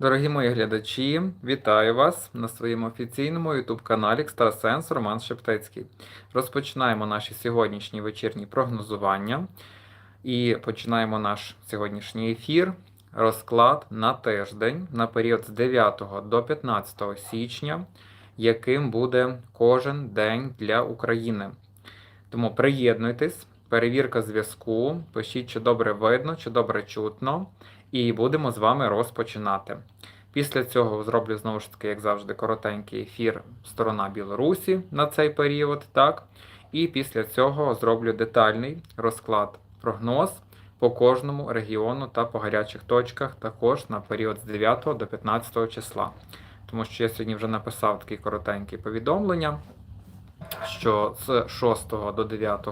Дорогі мої глядачі, вітаю вас на своєму офіційному YouTube-каналі Екстрасенс Роман Шептицький. Розпочинаємо наші сьогоднішні вечірні прогнозування і починаємо наш сьогоднішній ефір. Розклад на тиждень на період з 9 до 15 січня, яким буде кожен день для України. Тому приєднуйтесь, перевірка зв'язку, пишіть, чи добре видно, чи добре чутно, і будемо з вами розпочинати. Після цього зроблю знову ж таки, як завжди, коротенький ефір сторона Білорусі на цей період, так? І після цього зроблю детальний розклад прогноз по кожному регіону та по гарячих точках, також на період з 9 до 15 числа. Тому що я сьогодні вже написав такі коротенькі повідомлення, що з 6 до 9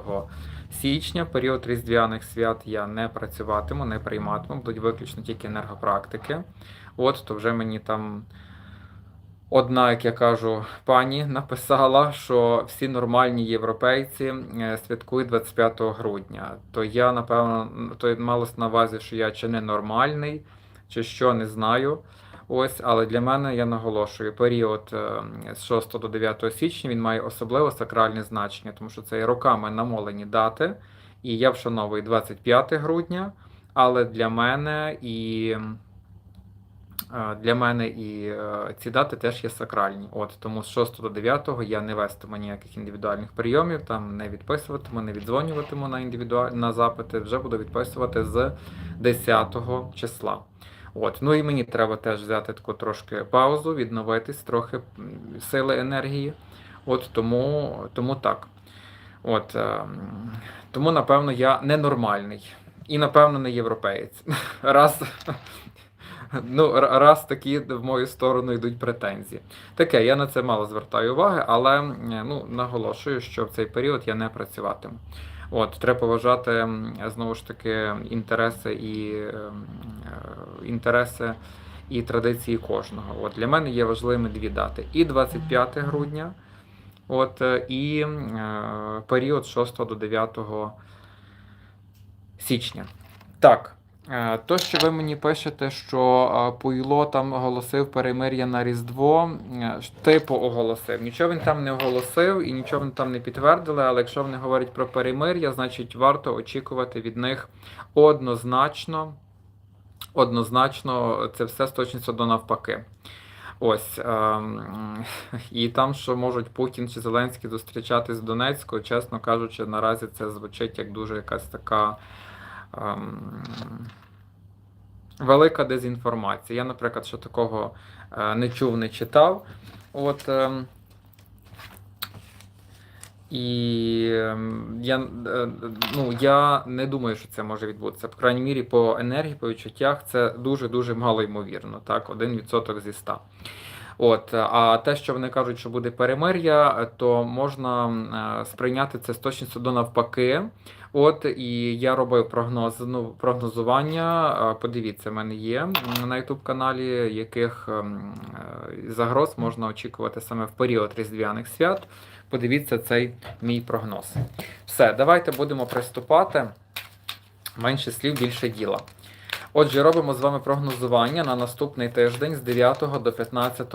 січня, період різдвяних свят, я не працюватиму, не прийматиму, будуть виключно тільки енергопрактики. От, то вже мені там одна, як я кажу, пані написала, що всі нормальні європейці е, святкують 25 грудня. То я, напевно, то малось на увазі, що я чи не нормальний, чи що, не знаю. Ось, але для мене я наголошую, період е, з 6 до 9 січня він має особливо сакральне значення, тому що це роками намолені дати. І я вшановую 25 грудня, але для мене і е, для мене і е, ці дати теж є сакральні. От тому з 6 до 9 я не вестиму ніяких індивідуальних прийомів, там не відписуватиму, не віддзвонюватиму на індивідуаль... на запити. Вже буду відписувати з 10 числа. От, ну і мені треба теж взяти таку трошки паузу, відновитись, трохи сили енергії. От тому, тому так. От, е, тому, напевно, я ненормальний. І, напевно, не європеєць. Раз, ну, раз такі в мою сторону йдуть претензії. Таке, я на це мало звертаю уваги, але ну, наголошую, що в цей період я не працюватиму. От, треба поважати знову ж таки інтереси і ем, е, інтереси і традиції кожного. От для мене є важливими дві дати: і 25 грудня, от е, і е, період 6 до 9 січня. Так. Е, То, що ви мені пишете, що е, Пуйло там оголосив перемир'я на Різдво, е, типу оголосив. Нічого він там не оголосив і нічого він там не підтвердили, але якщо вони говорять про перемир'я, значить варто очікувати від них однозначно, однозначно це все з точністю до навпаки. Ось. ем, І там, що можуть Путін чи Зеленський зустрічатись в Донецьку, чесно кажучи, наразі це звучить як дуже якась така. Ем, Велика дезінформація. Я, наприклад, що такого е, не чув, не читав. От, ем, і ем, я, е, ну, я не думаю, що це може відбутися. По крайній мірі, по енергії, по відчуттях, це дуже-дуже мало ймовірно. Так, 1% зі 100. От, а те, що вони кажуть, що буде перемир'я, то можна е, сприйняти це з точністю до навпаки. От і я робив прогноз, ну, прогнозування. е, Подивіться, в мене є на youtube каналі, яких ем, е, загроз можна очікувати саме в період різдвяних свят. Подивіться цей мій прогноз. Все, давайте будемо приступати. Менше слів, більше діла. Отже, робимо з вами прогнозування на наступний тиждень з 9 до 15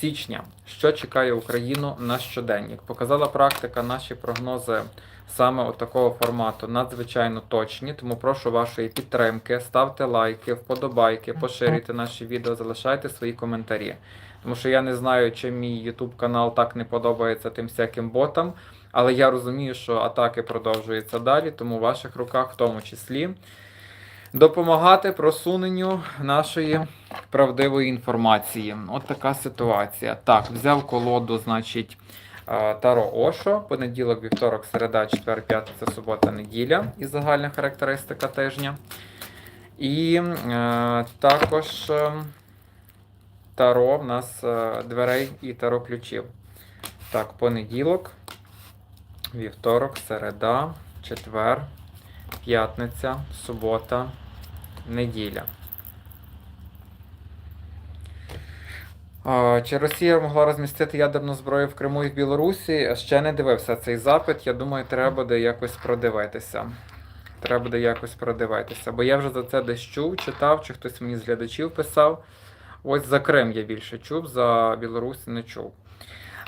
січня. Що чекає Україну на щодень? Як показала практика, наші прогнози саме от такого формату надзвичайно точні. Тому прошу вашої підтримки, ставте лайки, вподобайки, поширюйте наші відео, залишайте свої коментарі. Тому що я не знаю, чи мій YouTube канал так не подобається тим всяким ботам. Але я розумію, що атаки продовжуються далі, тому в ваших руках в тому числі допомагати просуненню нашої правдивої інформації. От така ситуація. Так, взяв колоду, значить, Таро Ошо, понеділок, вівторок, середа, четвер, п'ятниця, субота, неділя і загальна характеристика тижня. І е, також е, Таро в нас е, дверей і Таро ключів. Так, понеділок, вівторок, середа, четвер, п'ятниця, субота, неділя. Чи Росія могла розмістити ядерну зброю в Криму і в Білорусі? Ще не дивився цей запит. Я думаю, треба буде якось продивитися. Треба буде якось продивитися. Бо я вже за це десь чув, читав, чи хтось мені з глядачів писав. Ось за Крим я більше чув, за Білорусь не чув.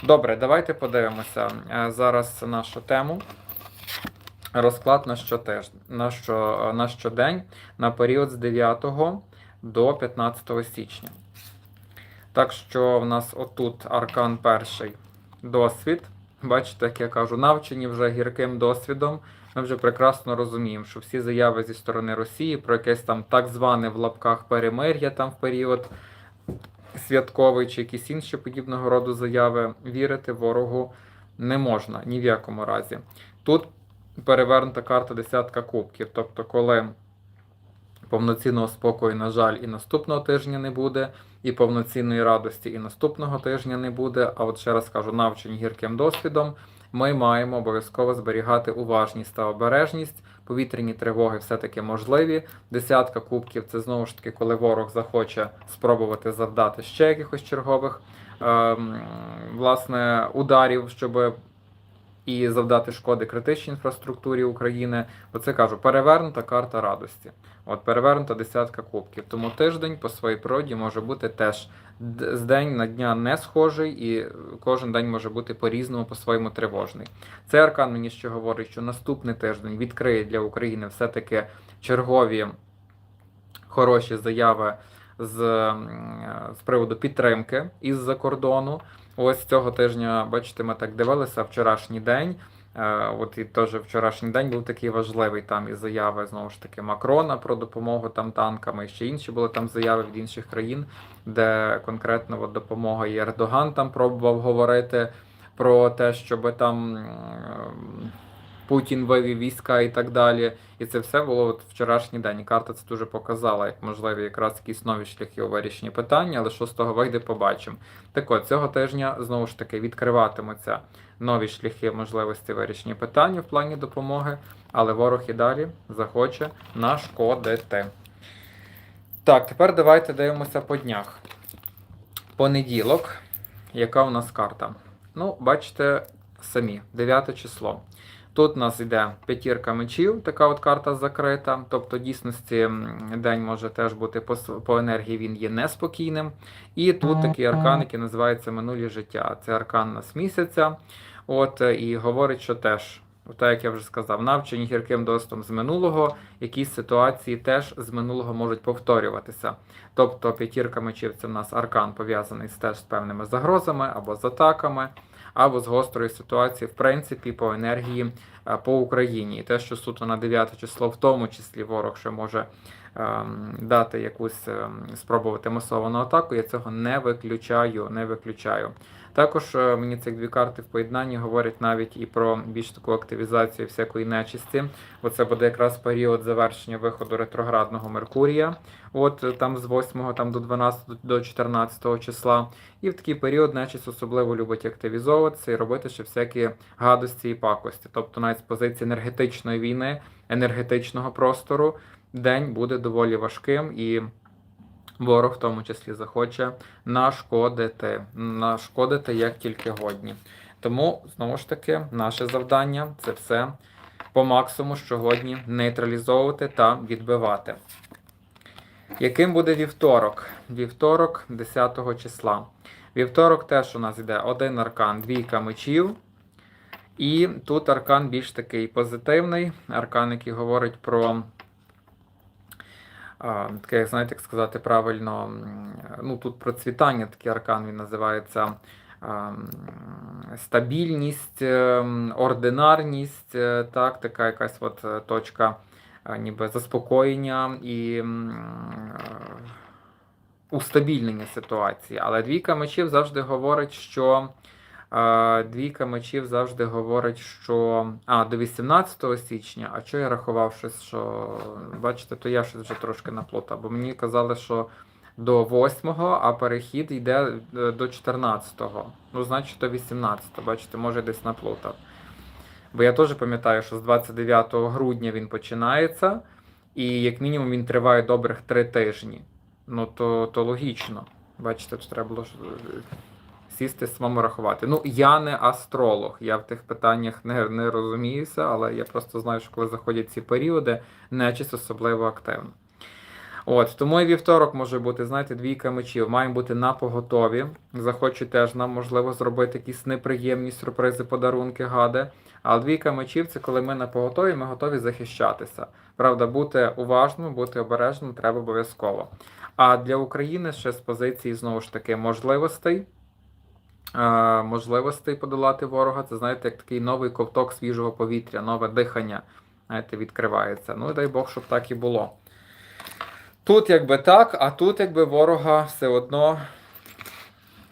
Добре, давайте подивимося е, зараз нашу тему. Розклад на щотиждень, на, що, на щодень на період з 9 до 15 січня. Так що в нас отут аркан перший досвід. Бачите, як я кажу, навчені вже гірким досвідом. Ми вже прекрасно розуміємо, що всі заяви зі сторони Росії про якесь там так зване в лапках перемир'я там в період святковий чи якісь інші подібного роду заяви, вірити ворогу не можна ні в якому разі. Тут перевернута карта десятка кубків. Тобто, коли повноцінного спокою, на жаль, і наступного тижня не буде, і повноцінної радості і наступного тижня не буде. А от ще раз кажу, навчені гірким досвідом, ми маємо обов'язково зберігати уважність та обережність. Повітряні тривоги все-таки можливі. Десятка кубків це знову ж таки, коли ворог захоче спробувати завдати ще якихось чергових ем, власне ударів, щоб і завдати шкоди критичній інфраструктурі України. Оце кажу, перевернута карта радості. От перевернута десятка кубків. Тому тиждень по своїй природі може бути теж з день на дня не схожий, і кожен день може бути по-різному, по-своєму тривожний. Цей аркан мені ще говорить, що наступний тиждень відкриє для України все-таки чергові хороші заяви з, з приводу підтримки із-за кордону. Ось цього тижня, бачите, ми так дивилися вчорашній день. Е, От і теж вчорашній день був такий важливий там і заяви знову ж таки Макрона про допомогу там танками. Ще інші були там заяви від інших країн, де конкретно от, допомога і Ердоган там пробував говорити про те, щоб там Путін вивів війська і так далі. І це все було от вчорашній день. Карта це дуже показала, як можливі якраз якісь нові шляхи у вирішенні питання, але що з того вийде, побачимо. Так от, цього тижня знову ж таки відкриватимуться нові шляхи можливості вирішення питання в плані допомоги, але ворог і далі захоче нашкодити. Так, тепер давайте дивимося по днях. Понеділок, яка у нас карта? Ну, бачите самі, 9 число. Тут у нас йде п'ятірка мечів, така от карта закрита. Тобто, в дійсності день може теж бути по, по енергії, він є неспокійним. І тут такий аркан, який називається минулі життя. Це аркан нас місяця. От е, і говорить, що теж, так як я вже сказав, навчені гірким досвідом з минулого, якісь ситуації теж з минулого можуть повторюватися. Тобто п'ятірка мечів це в нас аркан пов'язаний з теж з певними загрозами або з атаками або з гострої ситуації, в принципі, по енергії е, по Україні. І те, що суто на 9 число, в тому числі ворог ще може ем, дати якусь ем, спробувати масовану атаку, я цього не виключаю. Не виключаю. Також е, мені ці дві карти в поєднанні говорять навіть і про більш таку активізацію всякої нечисті. Оце буде якраз період завершення виходу ретроградного Меркурія. От е, там з 8 там, до 12 до 14 числа. І в такий період нечисть особливо любить активізовуватися і робити ще всякі гадості і пакості. Тобто навіть з позиції енергетичної війни, енергетичного простору, день буде доволі важким і. Ворог в тому числі захоче нашкодити, нашкодити як тільки годні. Тому, знову ж таки, наше завдання це все по максимуму щогодні нейтралізовувати та відбивати. Яким буде вівторок? Вівторок 10 числа. Вівторок теж у нас йде один аркан, двійка мечів. І тут аркан більш такий позитивний. Аркан, який говорить про таке, як знаєте, як сказати правильно, ну тут процвітання, такий аркан він називається стабільність, ем, ординарність, е, так, така якась от е, точка е, ніби заспокоєння і е, устабільнення ситуації. Але двійка мечів завжди говорить, що е, двійка мечів завжди говорить, що а, до 18 січня, а що я рахував що бачите, то я щось вже трошки наплутав, бо мені казали, що до 8-го, а перехід йде е, до 14-го. Ну, значить, до 18-го, бачите, може десь наплутав. Бо я теж пам'ятаю, що з 29 грудня він починається, і як мінімум він триває добрих три тижні. Ну, то, то логічно. Бачите, тут треба було е, сісти самому рахувати. Ну, я не астролог, я в тих питаннях не, не розуміюся, але я просто знаю, що коли заходять ці періоди, нечість особливо активна. От, тому і вівторок може бути, знаєте, двійка мечів. Маємо бути на поготові. Захочуть теж нам, можливо, зробити якісь неприємні сюрпризи, подарунки, гади. А двійка мечів це коли ми на поготові, ми готові захищатися. Правда, бути уважним, бути обережним треба обов'язково. А для України ще з позиції знову ж таки можливостей. Можливостей подолати ворога, це знаєте, як такий новий ковток свіжого повітря, нове дихання знаєте, відкривається. Ну дай Бог, щоб так і було. Тут якби так, а тут якби ворога все одно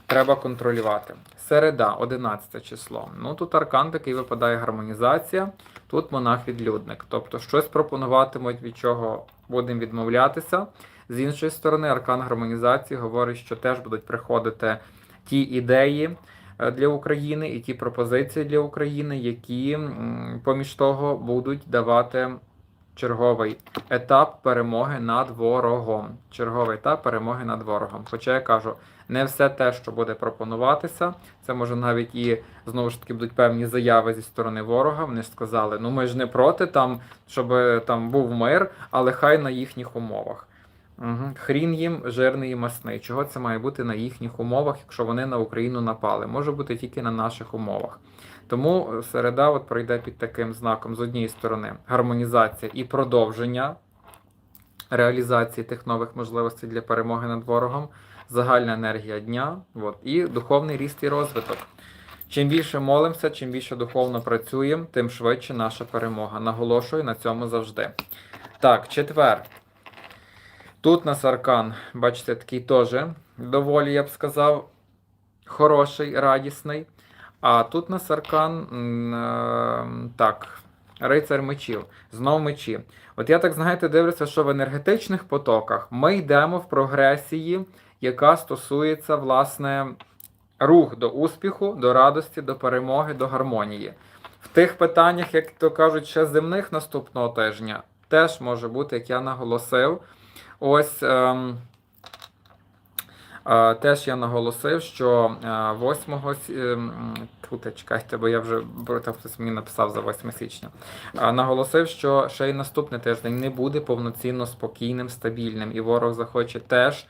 треба контролювати. Середа, 11 число. Ну тут аркан такий випадає гармонізація, тут монах-відлюдник. Тобто щось пропонуватимуть, від чого будемо відмовлятися. З іншої сторони, аркан гармонізації говорить, що теж будуть приходити ті ідеї е, для України і ті пропозиції для України, які поміж того будуть давати черговий етап перемоги над ворогом. Черговий етап перемоги над ворогом. Хоча я кажу, не все те, що буде пропонуватися, це може навіть і знову ж таки будуть певні заяви зі сторони ворога. Вони сказали, ну ми ж не проти там, щоб там був мир, але хай на їхніх умовах. Угу. Хрін їм жирний і масний. Чого це має бути на їхніх умовах, якщо вони на Україну напали? Може бути тільки на наших умовах. Тому середа от пройде під таким знаком з однієї сторони гармонізація і продовження реалізації тих нових можливостей для перемоги над ворогом, загальна енергія дня от, і духовний ріст і розвиток. Чим більше молимося, чим більше духовно працюємо, тим швидше наша перемога. Наголошую на цьому завжди. Так, четвер. Тут нас аркан, бачите, такий теж доволі, я б сказав, хороший, радісний. А тут нас аркан, е, так, рицар мечів, знов мечі. От я так, знаєте, дивлюся, що в енергетичних потоках ми йдемо в прогресії, яка стосується, власне, рух до успіху, до радості, до перемоги, до гармонії. В тих питаннях, як то кажуть, ще земних наступного тижня, теж може бути, як я наголосив. Ось. Ем, Е, Теж я наголосив, що 8 тут, чекайте, бо я вже там хтось мені написав за 8 січня. Е, Наголосив, що ще й наступний тиждень не буде повноцінно спокійним, стабільним, і ворог захоче теж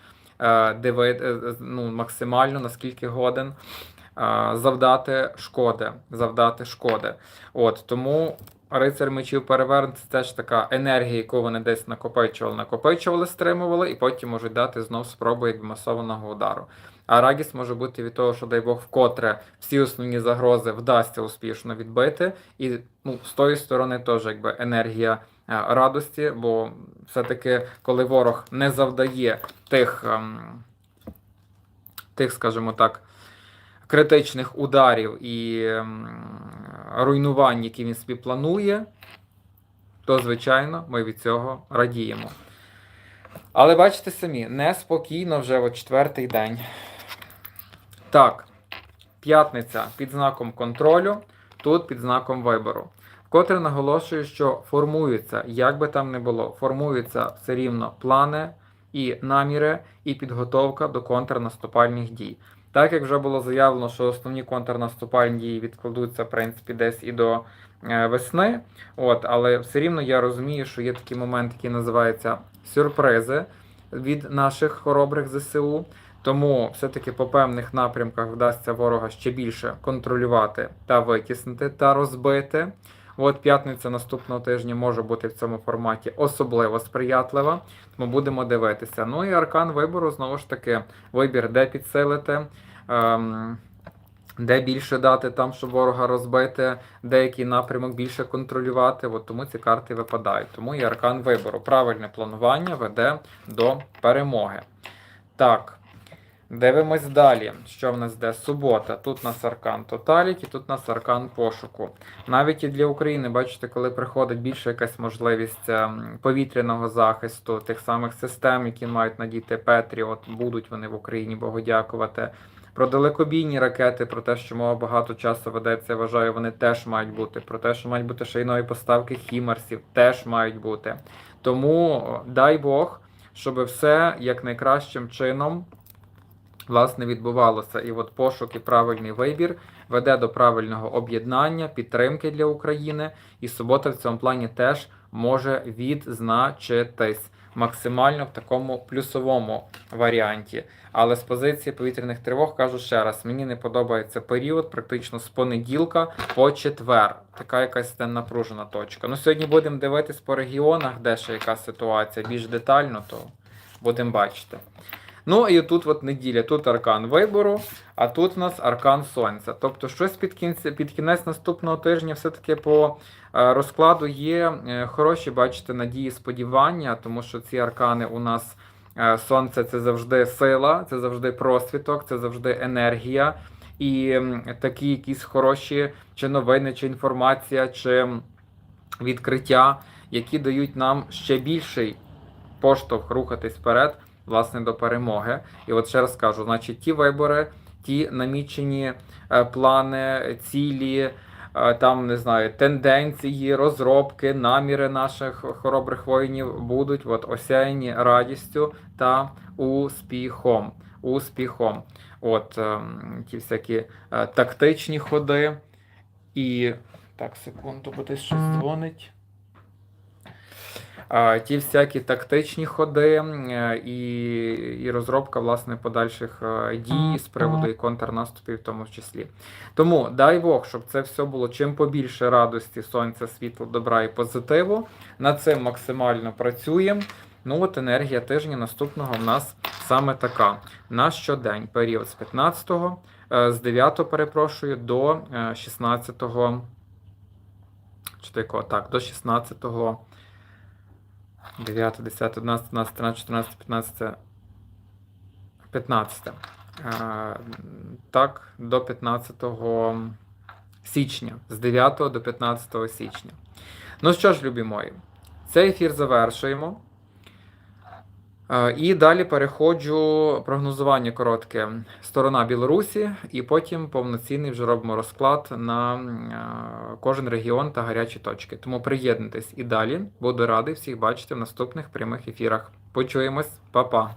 дивити ну, максимально наскільки годен е, завдати шкоди. Завдати шкоди. От тому. Рицар мечів перевернеться це теж така енергія, яку вони десь накопичували, накопичували, стримували, і потім можуть дати знов спробу як масованого удару. А радість може бути від того, що дай Бог вкотре всі основні загрози вдасться успішно відбити. І ну, з тої сторони теж якби енергія е, радості, бо все-таки, коли ворог не завдає тих, ем, тих, скажімо так, критичних ударів і ем, руйнувань, які він собі планує, то, звичайно, ми від цього радіємо. Але бачите самі, неспокійно вже от четвертий день. Так, п'ятниця під знаком контролю, тут під знаком вибору. Вкотре наголошую, що формуються, як би там не було, формуються все рівно плани і наміри, і підготовка до контрнаступальних дій. Так як вже було заявлено, що основні контрнаступальні дії відкладуться, в принципі, десь і до е, весни. От, але все рівно я розумію, що є такий момент, який називається сюрпризи від наших хоробрих ЗСУ. Тому все-таки по певних напрямках вдасться ворога ще більше контролювати та витіснити та розбити. От п'ятниця наступного тижня може бути в цьому форматі особливо сприятлива. Тому будемо дивитися. Ну і аркан вибору знову ж таки вибір, де підсилити. Ем, де більше дати там, щоб ворога розбити, деякий напрямок більше контролювати. От тому ці карти випадають. Тому і аркан вибору. Правильне планування веде до перемоги. Так. Дивимось далі, що в нас йде субота. Тут у нас аркан Тоталіті, тут у нас аркан пошуку. Навіть і для України, бачите, коли приходить більше якась можливість ем, повітряного захисту, тих самих систем, які мають надіти Петрі, от будуть вони в Україні, Богу дякувати. Про далекобійні ракети, про те, що мова багато часу ведеться, я вважаю, вони теж мають бути. Про те, що мають бути нові поставки хімарсів, теж мають бути. Тому дай Бог, щоб все як найкращим чином власне відбувалося. І от пошук і правильний вибір веде до правильного об'єднання, підтримки для України. І субота в цьому плані теж може відзначитись максимально в такому плюсовому варіанті. Але з позиції повітряних тривог кажу ще раз: мені не подобається період, практично з понеділка по четвер. Така якась це напружена точка. Ну сьогодні будемо дивитись по регіонах, де ще яка ситуація більш детально, то будемо бачити. Ну і тут от неділя, тут аркан вибору, а тут в нас аркан сонця. Тобто щось під кінець, під кінець наступного тижня все-таки по е, розкладу є е, хороші, бачите, надії, сподівання, тому що ці аркани у нас е, сонце це завжди сила, це завжди просвіток, це завжди енергія. І такі якісь хороші чи новини, чи інформація, чи відкриття, які дають нам ще більший поштовх рухатись вперед, власне, до перемоги. І от ще раз кажу, значить, ті вибори, ті намічені е, плани, цілі, е, там не знаю, тенденції, розробки, наміри наших хоробрих воїнів будуть от осяяні радістю та успіхом. Успіхом. От ем, ті всякі е, тактичні ходи. І так, секунду, бо десь щось дзвонить. Ті всякі тактичні ходи е, і, і розробка власне подальших е, дій з приводу і контрнаступів, в тому числі. Тому дай Бог, щоб це все було чим побільше радості, сонця, світла, добра і позитиву. Над цим максимально працюємо. Ну от енергія тижня наступного в нас саме така. На щодень період з 15-го, е, з 9-го, перепрошую, до е, 16-го. Чи то? Так, до 16-го. 9, 10, 11, 12, 13, 14, 15, 15. Е, Так, до 15 січня. З 9 до 15 січня. Ну що ж, любі мої, цей ефір завершуємо. Е, І далі переходжу прогнозування коротке. Сторона Білорусі, і потім повноцінний вже робимо розклад на е, кожен регіон та гарячі точки. Тому приєднуйтесь і далі. Буду радий всіх бачити в наступних прямих ефірах. Почуємось, Па-па!